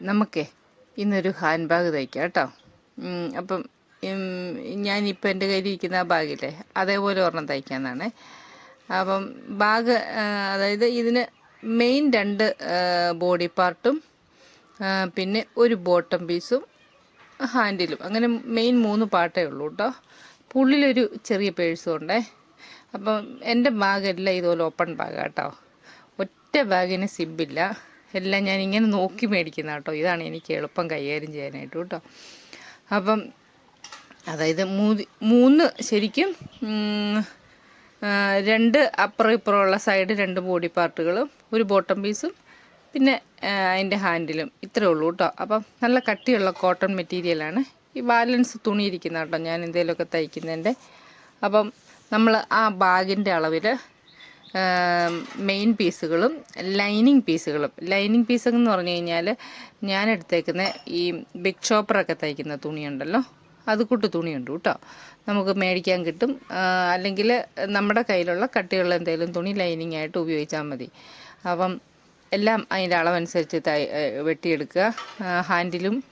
നമുക്കേ ഇന്നൊരു hand bag തയ്ക്കാം കേട്ടോ. അപ്പം ഞാനിപ്പോൾ എന്റെ കയ്യിലിരിക്കുന്ന ആ ബാഗില്ലേ അതേപോലെ ഒരെണ്ണം തയ്ക്കാന്നാണ്. അപ്പം ബാഗ് അതായത് ഇതിന് മെയിൻ രണ്ട് ബോഡി പാർട്ടും പിന്നെ ഒരു ബോട്ടം പീസും ഹാൻഡിലും. അങ്ങനെ മെയിൻ മൂന്ന് പാർട്ടേ ഉള്ളൂ കേട്ടോ. പുള്ളിലൊരു ചെറിയ പേഴ്സും ഉണ്ടേ. അപ്പം എന്റെ ബാഗെല്ലാം ഇതുപോലെ ഓപ്പൺ ബാഗാട്ടോ ഒറ്റ ബാഗിന് സിബില്ല. എല്ലാം ഞാൻ ഇങ്ങനെ നോക്കി മേടിക്കുന്ന കേട്ടോ. ഇതാണ് എനിക്ക് എളുപ്പം കൈകാര്യം ചെയ്യാനായിട്ട് കേട്ടോ. അപ്പം അതായത് മൂന്ന് മൂന്ന് ശരിക്കും രണ്ട് അപ്പുറം ഇപ്പുറമുള്ള സൈഡ് രണ്ട് ബോഡി പാർട്ടുകളും ഒരു ബോട്ടം പീസും പിന്നെ അതിന്റെ ഹാൻഡിലും ഇത്രേ ഉള്ളൂ കേട്ടോ. അപ്പം നല്ല കട്ടിയുള്ള കോട്ടൺ മെറ്റീരിയലാണ് ഈ ബാലൻസ് തുണി ഇരിക്കുന്ന കേട്ടോ ഞാൻ എന്തെങ്കിലുമൊക്കെ തയ്ക്കുന്നതിന്റെ അപ്പം നമ്മൾ ആ ബാഗിന്റെ അളവിൽ മെയിൻ പീസുകളും ലൈനിങ് പീസുകളും ലൈനിങ് പീസ് എന്ന് പറഞ്ഞു കഴിഞ്ഞാൽ ഞാൻ എടുത്തേക്കുന്ന ഈ ബിഗ് ഷോപ്പറൊക്കെ തയ്ക്കുന്ന തുണിയുണ്ടല്ലോ. അത് കൂട്ട് തുണിയുണ്ട് കേട്ടോ. നമുക്ക് മേടിക്കാൻ കിട്ടും. അല്ലെങ്കിൽ നമ്മുടെ കയ്യിലുള്ള കട്ടിയുള്ള എന്തെങ്കിലും തുണി ലൈനിങ് ആയിട്ട് ഉപയോഗിച്ചാൽ മതി. അപ്പം എല്ലാം അതിന്റെ അളവനുസരിച്ച് തൈ വെട്ടിയെടുക്കുക. ഹാൻഡിലും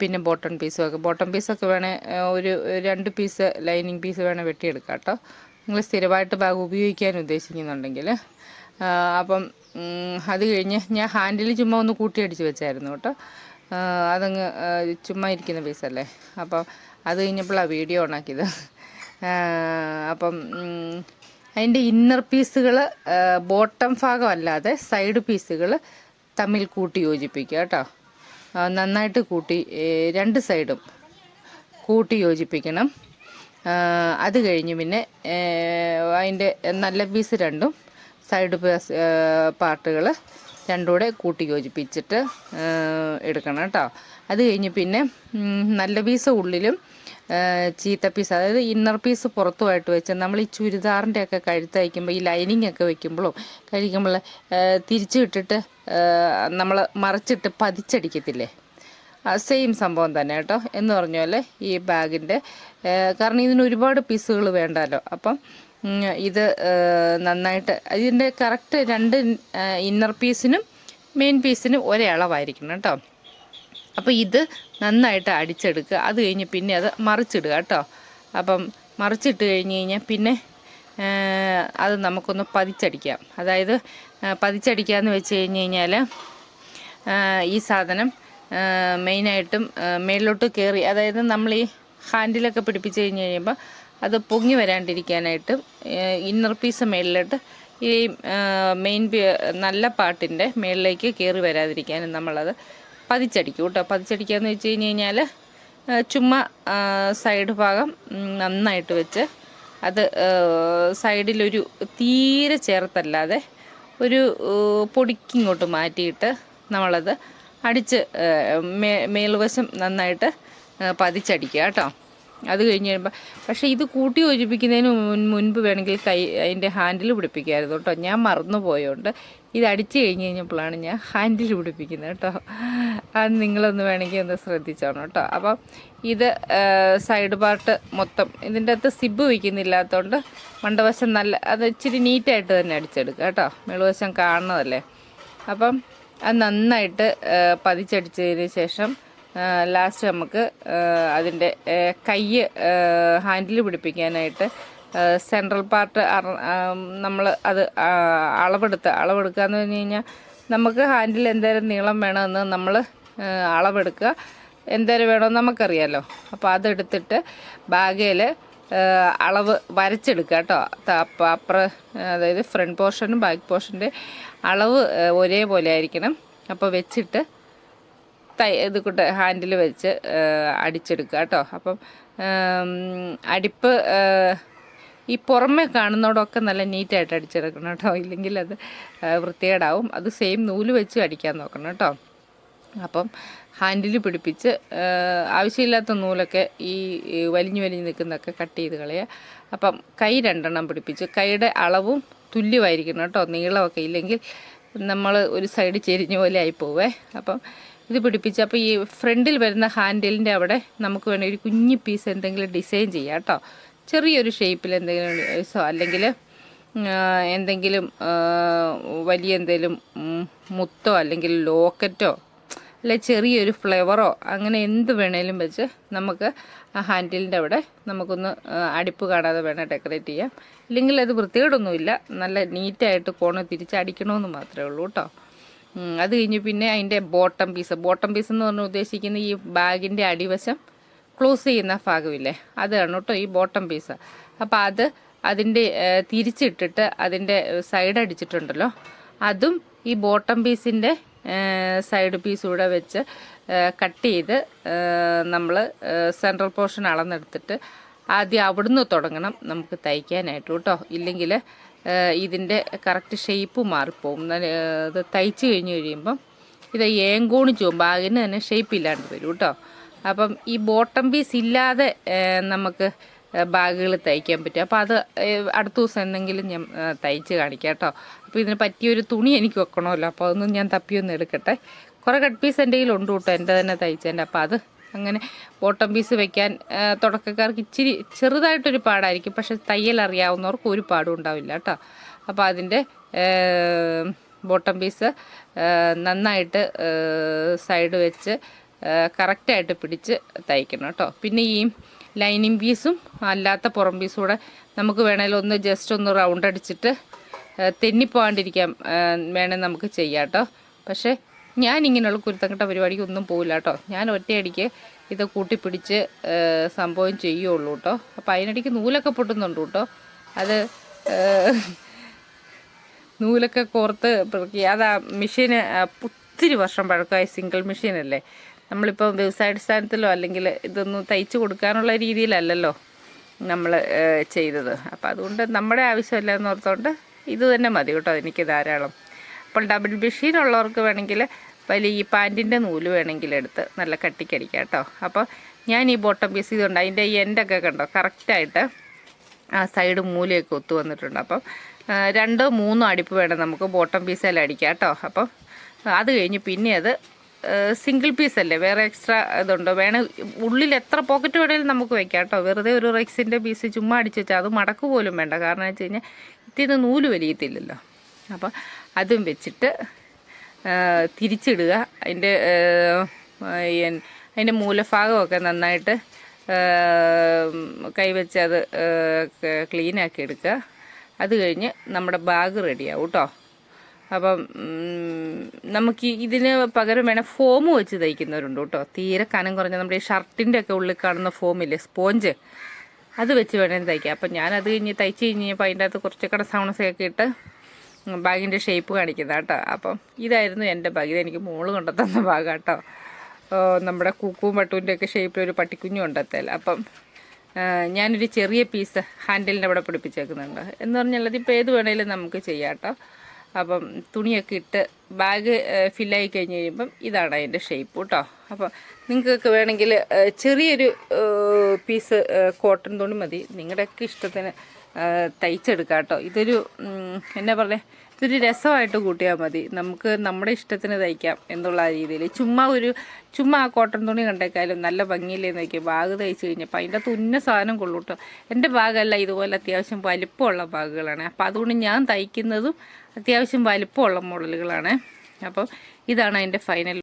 പിന്നെ ബോട്ടൺ പീസും ഒക്കെ. ബോട്ടൺ പീസൊക്കെ വേണേൽ ഒരു രണ്ട് പീസ് ലൈനിങ് പീസ് വേണേൽ വെട്ടിയെടുക്കാം കേട്ടോ. നിങ്ങൾ സ്ഥിരമായിട്ട് ബാഗ് ഉപയോഗിക്കാൻ ഉദ്ദേശിക്കുന്നുണ്ടെങ്കിൽ അപ്പം അത് കഴിഞ്ഞ് ഞാൻ ഹാൻഡിൽ ചുമ്മാ ഒന്ന് കൂട്ടിയടിച്ച് വെച്ചായിരുന്നു കേട്ടോ. അതങ്ങ് ചുമ്മാ ഇരിക്കുന്ന പീസല്ലേ അപ്പം അത് കഴിഞ്ഞപ്പോഴാണ് വീഡിയോ ഓണാക്കിയത് ആ, അപ്പം അതിന്റെ ഇന്നർ പീസുകൾ ബോട്ടം ഭാഗമല്ലാതെ സൈഡ് പീസുകൾ തമ്മിൽ കൂട്ടി യോജിപ്പിക്കുക കേട്ടോ. നന്നായിട്ട് കൂട്ടി രണ്ട് സൈഡും കൂട്ടി യോജിപ്പിക്കണം. അത് കഴിഞ്ഞ് പിന്നെ അതിന്റെ നല്ല പീസ് രണ്ടും സൈഡ് പാർട്ടുകൾ രണ്ടും കൂടെ കൂട്ടി യോജിപ്പിച്ചിട്ട് എടുക്കണം കേട്ടോ. അത് കഴിഞ്ഞ് പിന്നെ നല്ല പീസ് ഉള്ളിലും ചീത്ത പീസ് അതായത് ഇന്നർ പീസ് പുറത്തുമായിട്ട് വെച്ച് നമ്മൾ ഈ ചുരിദാറിന്റെ ഒക്കെ കഴുത്ത് വയ്ക്കുമ്പോൾ ഈ ലൈനിങ് ഒക്കെ വെക്കുമ്പോഴും കഴിക്കുമ്പോൾ തിരിച്ചു വിട്ടിട്ട് നമ്മൾ മറിച്ചിട്ട് പതിച്ചടിക്കത്തില്ലേ? സെയിം സംഭവം തന്നെ കേട്ടോ. എന്ന് പറഞ്ഞാൽ ഈ ബാഗിന്റെ കാരണം ഇതിന് ഒരുപാട് പീസുകൾ വേണ്ടല്ലോ. അപ്പം ഇത് നന്നായിട്ട് ഇതിന്റെ കറക്റ്റ് രണ്ട് ഇന്നർ പീസിനും മെയിൻ പീസിനും ഒരേ അളവായിരിക്കണം കേട്ടോ. അപ്പോൾ ഇത് നന്നായിട്ട് അടിച്ചെടുക്കുക. അത് കഴിഞ്ഞ് പിന്നെ അത് മറിച്ചിടുക കേട്ടോ. അപ്പം മറിച്ചിട്ട് കഴിഞ്ഞ് കഴിഞ്ഞാൽ പിന്നെ അത് നമുക്കൊന്ന് പതിച്ചടിക്കാം. അതായത് പതിച്ചടിക്കുക പതിച്ചടിക്കാന്ന് വെച്ച് കഴിഞ്ഞ് കഴിഞ്ഞാൽ ഈ സാധനം മെയിനായിട്ടും മേളിലോട്ട് കയറി അതായത് നമ്മൾ ഈ ഹാൻഡിലൊക്കെ പിടിപ്പിച്ച് കഴിഞ്ഞ് കഴിയുമ്പോൾ അത് പൊങ്ങി വരാണ്ടിരിക്കാനായിട്ട് ഇന്നർ പീസ് മേളിലോട്ട് ഈ മെയിൻ നല്ല പാട്ടിന്റെ മേളിലേക്ക് കയറി വരാതിരിക്കാനും നമ്മളത് പതിച്ചടിക്കും കേട്ടോ. പതിച്ചടിക്കാന്ന് വെച്ച് കഴിഞ്ഞ് കഴിഞ്ഞാൽ ചുമ്മാ സൈഡ് ഭാഗം നന്നായിട്ട് വെച്ച് അത് സൈഡിലൊരു തീരെ ചേർത്തല്ലാതെ ഒരു പൊടിക്കിങ്ങോട്ട് മാറ്റിയിട്ട് നമ്മളത് അടിച്ച് മേൽവശം നന്നായിട്ട് പതിച്ചടിക്കുക കേട്ടോ. അത് കഴിഞ്ഞ് കഴിയുമ്പോൾ പക്ഷേ ഇത് കൂട്ടി യോജിപ്പിക്കുന്നതിന് മുൻപ് വേണമെങ്കിൽ കൈ അതിന്റെ ഹാൻഡിൽ പിടിപ്പിക്കായിരുന്നു കേട്ടോ. ഞാൻ മറന്നു പോയോണ്ട്. ഇത് അടിച്ച് കഴിഞ്ഞ് കഴിഞ്ഞപ്പോഴാണ് ഞാൻ ഹാൻഡിൽ പിടിപ്പിക്കുന്നത് കേട്ടോ. അത് നിങ്ങളൊന്ന് വേണമെങ്കിൽ ഒന്ന് ശ്രദ്ധിച്ചോണം കേട്ടോ. അപ്പം ഇത് സൈഡ് പാർട്ട് മൊത്തം ഇതിന്റെ അകത്ത് സിബ് വയ്ക്കുന്നില്ലാത്തതുകൊണ്ട് മണ്ടവശം നല്ല അത് ഇച്ചിരി നീറ്റായിട്ട് തന്നെ അടിച്ചെടുക്കുക കേട്ടോ. മേളുവശം കാണുന്നതല്ലേ. അപ്പം അത് നന്നായിട്ട് പതിച്ചടിച്ചതിന് ശേഷം ലാസ്റ്റ് നമുക്ക് അതിന്റെ കൈ ഹാൻഡിൽ പിടിപ്പിക്കാനായിട്ട് സെൻട്രൽ പാർട്ട് നമ്മൾ അത് അളവെടുത്ത് അളവെടുക്കുക എന്ന് പറഞ്ഞു കഴിഞ്ഞാൽ നമുക്ക് ഹാൻഡിൽ എന്തേരം നീളം വേണമെന്ന് നമ്മൾ അളവെടുക്കുക. എന്തേരം വേണമെന്ന് നമുക്കറിയാമല്ലോ അപ്പോൾ അതെടുത്തിട്ട് ബാഗയിൽ അളവ് വരച്ചെടുക്കുക കേട്ടോ. അപ്പം അപ്പുറ അതായത് ഫ്രണ്ട് പോർഷനും ബാക്ക് പോർഷന്റെ അളവ് ഒരേപോലെ ആയിരിക്കണം. അപ്പോൾ വെച്ചിട്ട് തൈ ഇത് കൂട്ട് ഹാൻഡിൽ വെച്ച് അടിച്ചെടുക്കുക കേട്ടോ. അപ്പം അടിപ്പ് ഈ പുറമെ കാണുന്നതോടൊക്കെ നല്ല നീറ്റായിട്ട് അടിച്ചെടുക്കണം കേട്ടോ. ഇല്ലെങ്കിൽ അത് വൃത്തികേടാവും. അത് സെയിം നൂൽ വെച്ച് അടിക്കാൻ നോക്കണം കേട്ടോ. അപ്പം ഹാൻഡിൽ പിടിപ്പിച്ച് ആവശ്യമില്ലാത്ത നൂലൊക്കെ ഈ വലിഞ്ഞു വലിഞ്ഞു നിൽക്കുന്നതൊക്കെ കട്ട് ചെയ്ത് കളയുക. അപ്പം കൈ രണ്ടെണ്ണം പിടിപ്പിച്ച് കൈയുടെ അളവും തുല്യമായിരിക്കണം കേട്ടോ നീളമൊക്കെ ഇല്ലെങ്കിൽ നമ്മൾ ഒരു സൈഡ് ചെരിഞ്ഞ പോലെ ആയി പോവേ. അപ്പം ഇത് പിടിപ്പിച്ച് അപ്പോൾ ഈ ഫ്രണ്ടിൽ വരുന്ന ഹാൻഡിലിന്റെ അവിടെ നമുക്ക് വേണമെങ്കിൽ ഒരു കുഞ്ഞു പീസ് എന്തെങ്കിലും ഡിസൈൻ ചെയ്യാം കേട്ടോ. ചെറിയൊരു ഷേപ്പിൽ എന്തെങ്കിലും അല്ലെങ്കിൽ എന്തെങ്കിലും വലിയ എന്തെങ്കിലും മുത്തോ അല്ലെങ്കിൽ ലോക്കറ്റോ അല്ലെ ചെറിയൊരു ഫ്ലേവറോ അങ്ങനെ എന്ത് വേണേലും വെച്ച് നമുക്ക് ആ ഹാൻഡിലിന്റെ അവിടെ നമുക്കൊന്ന് അടിപ്പ് കാണാതെ വേണം ഡെക്കറേറ്റ് ചെയ്യാം. ഇല്ലെങ്കിൽ അത് വൃത്തികേടൊന്നുമില്ല. നല്ല നീറ്റായിട്ട് കോണ് തിരിച്ചടിക്കണമെന്ന് മാത്രമേ ഉള്ളൂ കേട്ടോ. അത് കഴിഞ്ഞ് പിന്നെ അതിന്റെ ബോട്ടം പീസ്. ബോട്ടം പീസ് എന്ന് പറഞ്ഞാൽ ഉദ്ദേശിക്കുന്ന ഈ ബാഗിന്റെ അടിവശം ക്ലോസ് ചെയ്യുന്ന ഭാഗമില്ലേ? അതാണ് കേട്ടോ ഈ ബോട്ടം പീസ്. അപ്പോൾ അത് അതിന്റെ തിരിച്ചിട്ടിട്ട് അതിന്റെ സൈഡ് അടിച്ചിട്ടുണ്ടല്ലോ. അതും ഈ ബോട്ടം പീസിന്റെ സൈഡ് പീസ് കൂടെ വെച്ച് കട്ട് ചെയ്ത് നമ്മൾ സെൻട്രൽ പോർഷൻ അളന്നെടുത്തിട്ട് ആദ്യം അവിടുന്ന് തുടങ്ങണം നമുക്ക് തയ്ക്കാനായിട്ട് കേട്ടോ. ഇല്ലെങ്കിൽ ഇതിന്റെ കറക്റ്റ് ഷേപ്പ് മാറിപ്പോവും. ഇത് തയ്ച്ച് കഴിഞ്ഞ് കഴിയുമ്പം ഇത് ഏങ്കോണ് ബാഗിന് തന്നെ ഷേപ്പ് ഇല്ലാണ്ട് വരും കേട്ടോ. അപ്പം ഈ ബോട്ടം പീസ് ഇല്ലാതെ നമുക്ക് ബാഗുകൾ തയ്ക്കാൻ പറ്റും. അപ്പോൾ അത് അടുത്ത ദിവസം എന്തെങ്കിലും ഞാൻ തയ്ച്ച് കാണിക്കാം കേട്ടോ. അപ്പോൾ ഇതിന് പറ്റിയൊരു തുണി എനിക്ക് വെക്കണമല്ലോ. അപ്പോൾ അതൊന്നും ഞാൻ തപ്പിയൊന്നും എടുക്കട്ടെ. കുറേ കട്ട് പീസ് എന്റെ കയ്യിലുണ്ട് കേട്ടോ. എന്റെ തന്നെ തയ്ച്ചതിന്റെ അപ്പോൾ അത് അങ്ങനെ ബോട്ടം പീസ് വെക്കാൻ തുടക്കക്കാർക്ക് ഇച്ചിരി ചെറുതായിട്ടൊരു പാടായിരിക്കും. പക്ഷെ തയ്യൽ അറിയാവുന്നവർക്ക് ഒരു പാടും ഉണ്ടാവില്ല കേട്ടോ. അപ്പോൾ അതിന്റെ ബോട്ടം പീസ് നന്നായിട്ട് സൈഡ് വെച്ച് കറക്റ്റായിട്ട് പിടിച്ച് തയ്ക്കണം കേട്ടോ. പിന്നെ ഈ ലൈനിങ് പീസും അല്ലാത്ത പുറം പീസും കൂടെ നമുക്ക് വേണമെങ്കിൽ ഒന്ന് ജസ്റ്റ് ഒന്ന് റൗണ്ട് അടിച്ചിട്ട് തെന്നിപ്പോകാണ്ടിരിക്കാൻ വേണേൽ നമുക്ക് ചെയ്യാം കേട്ടോ പക്ഷേ ഞാൻ ഇങ്ങനെയുള്ള കുരുത്തങ്കട്ട പരിപാടിക്ക് ഒന്നും പോകില്ല കേട്ടോ ഞാൻ ഒറ്റയടിക്ക് ഇത് കൂട്ടിപ്പിടിച്ച് സംഭവം ചെയ്യുള്ളൂ കേട്ടോ അപ്പോൾ അതിനിടയ്ക്ക് നൂലൊക്കെ പൊട്ടുന്നുണ്ട് കേട്ടോ അത് നൂലൊക്കെ കോർത്ത് അത് മെഷീന് ഒത്തിരി വർഷം പഴക്കമായി സിംഗിൾ മെഷീനല്ലേ? നമ്മളിപ്പോൾ വ്യവസായാടിസ്ഥാനത്തിലോ അല്ലെങ്കിൽ ഇതൊന്നും തയ്ച്ച് കൊടുക്കാനുള്ള രീതിയിലല്ലല്ലോ നമ്മൾ ചെയ്തത്. അപ്പോൾ അതുകൊണ്ട് നമ്മുടെ ആവശ്യമില്ല എന്ന് ഓർത്തുകൊണ്ട് ഇത് തന്നെ മതി കേട്ടോ എനിക്ക് ധാരാളം. അപ്പോൾ ഡബിൾ മെഷീൻ ഉള്ളവർക്ക് വേണമെങ്കിൽ വലിയ ഈ പാന്റിന്റെ നൂൽ വേണമെങ്കിൽ എടുത്ത് നല്ല കട്ടിക്കടിക്കാം കേട്ടോ. അപ്പോൾ ഞാൻ ഈ ബോട്ടം പീസ് ഇതുണ്ട്. അതിന്റെ ഈ എൻഡൊക്കെ കണ്ടോ? കറക്റ്റായിട്ട് ആ സൈഡ് മൂലയൊക്കെ ഒത്തു വന്നിട്ടുണ്ട്. അപ്പം രണ്ടോ മൂന്നോ അടിപ്പ് വേണം നമുക്ക് ബോട്ടം പീസിൽ അടിക്കാം കേട്ടോ. അപ്പം അത് കഴിഞ്ഞ് പിന്നെ അത് സിംഗിൾ പീസ് അല്ലേ? വേറെ എക്സ്ട്രാ ഇതുണ്ടോ? വേണേ ഉള്ളിൽ എത്ര പോക്കറ്റ് വേണേലും നമുക്ക് വെക്കാം കേട്ടോ. വെറുതെ ഒരു റെക്സിന്റെ പീസ് ചുമ്മാ അടിച്ച് വെച്ചാൽ അത് മടക്ക് പോലും വേണ്ട. കാരണം വെച്ച് കഴിഞ്ഞാൽ ഇത്തിന്ന് നൂൽ വലിയത്തില്ലല്ലോ. അപ്പം അതും വെച്ചിട്ട് തിരിച്ചിടുക. അതിന്റെ അതിന്റെ മൂലഭാഗമൊക്കെ നന്നായിട്ട് കൈവച്ച് അത് ക്ലീനാക്കി എടുക്കുക. അത് കഴിഞ്ഞ് നമ്മുടെ ബാഗ് റെഡിയാവും കേട്ടോ. അപ്പം നമുക്ക് ഇതിന് പകരം വേണേൽ ഫോം വെച്ച് തയ്ക്കുന്നവരുണ്ട് കേട്ടോ. തീരെ കനം കുറഞ്ഞ നമ്മുടെ ഈ ഷർട്ടിന്റെ ഒക്കെ ഉള്ളിൽ കാണുന്ന ഫോമില്ലേ സ്പോഞ്ച്. അത് വെച്ച് വേണേൽ തയ്ക്കാം. അപ്പം ഞാൻ അത് കഴിഞ്ഞ് തയ്ച്ച് കഴിഞ്ഞപ്പോൾ അതിന്റെ അകത്ത് കുറച്ച് കട സൗണ്ട്സൊക്കെ ഇട്ട് ബാഗിന്റെ ഷേപ്പ് കാണിക്കുന്ന കേട്ടോ. അപ്പം ഇതായിരുന്നു എന്റെ ബാഗ് ഇതെനിക്ക് മോൾ കൊണ്ടുത്തന്ന ബാഗ് കേട്ടോ. നമ്മുടെ കൂക്കും പട്ടുവിന്റെ ഒക്കെ ഷേപ്പിൽ ഒരു പട്ടിക്കുഞ്ഞു കൊണ്ടെത്തൽ അപ്പം ഞാനൊരു ചെറിയ പീസ് ഹാൻഡിലിന്റെ അവിടെ പിടിപ്പിച്ചേക്കുന്നുണ്ട്. എന്ന് പറഞ്ഞാൽ അതിപ്പോൾ ഏത് വേണേലും നമുക്ക് ചെയ്യാം കേട്ടോ. അപ്പം തുണിയൊക്കെ ഇട്ട് ബാഗ് ഫില്ലായി കഴിഞ്ഞ് കഴിയുമ്പം ഇതാണ് അതിന്റെ ഷേപ്പ് കേട്ടോ അപ്പം നിങ്ങൾക്കൊക്കെ വേണമെങ്കിൽ ചെറിയൊരു പീസ് കോട്ടൺ തുണി മതി. നിങ്ങളുടെയൊക്കെ ഇഷ്ടത്തിന് തയ്ച്ചെടുക്കാം കേട്ടോ ഇതൊരു എന്നാ പറയുക ഇതൊരു രസമായിട്ട് കൂട്ടിയാൽ മതി. നമുക്ക് നമ്മുടെ ഇഷ്ടത്തിന് തയ്ക്കാം എന്നുള്ള രീതിയിൽ. ചുമ്മാ ഒരു ചുമ്മാ ആ കോട്ടൺ തുണി കണ്ടേക്കാലും നല്ല ഭംഗിയില്ലെന്ന് നോക്കിയാൽ ബാഗ് തയ്ച്ച് കഴിഞ്ഞപ്പോൾ അതിന്റെ തുന്ന സാധനം കൊള്ളൂട്ടോ എന്റെ ബാഗല്ല ഇതുപോലെ അത്യാവശ്യം വലിപ്പമുള്ള ബാഗുകളാണ്. അപ്പോൾ അതുകൊണ്ട് ഞാൻ തയ്ക്കുന്നതും അത്യാവശ്യം വലിപ്പമുള്ള മോഡലുകളാണ്. അപ്പം ഇതാണ് അതിന്റെ ഫൈനൽ